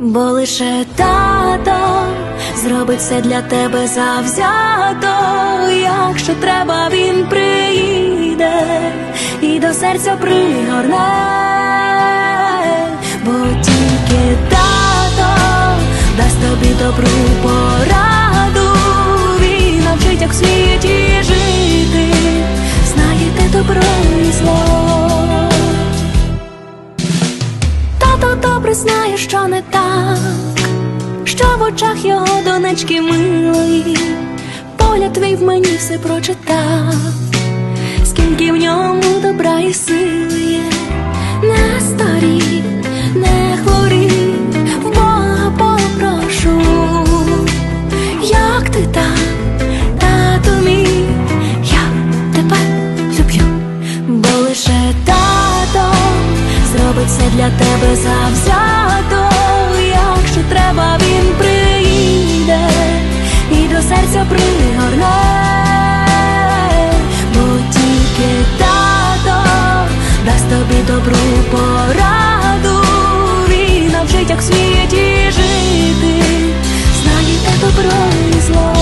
Бо лише тато зробить все для тебе завзято, якщо треба, він приїде і до серця пригорне, бо тільки тато дасть тобі добру пораду, знає, що не так, що в очах його донечки милої, поля твій в мені все прочитав, скільки в ньому добра і сили тебе завзято, якщо треба, він приїде і до серця пригорне, бо тільки тато дасть тобі добру пораду, він навчить, як в світі жити, знаєте добро і зло.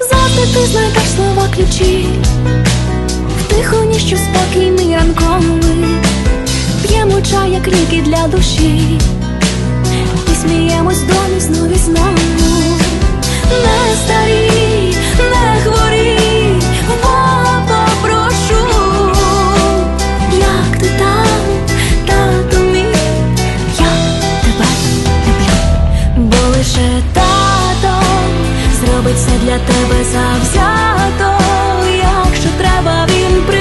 Завжди ти знайдеш слова ключі що спокій мій ранковий. П'ємо чай, як ліки для душі. І сміємось долі знов і знову. Не старій, не хворій, Бога попрошу. Як ти там, тату мій, я тебе люблю. Бо лише тато зробить все для тебе завзято, якщо треба, він приїде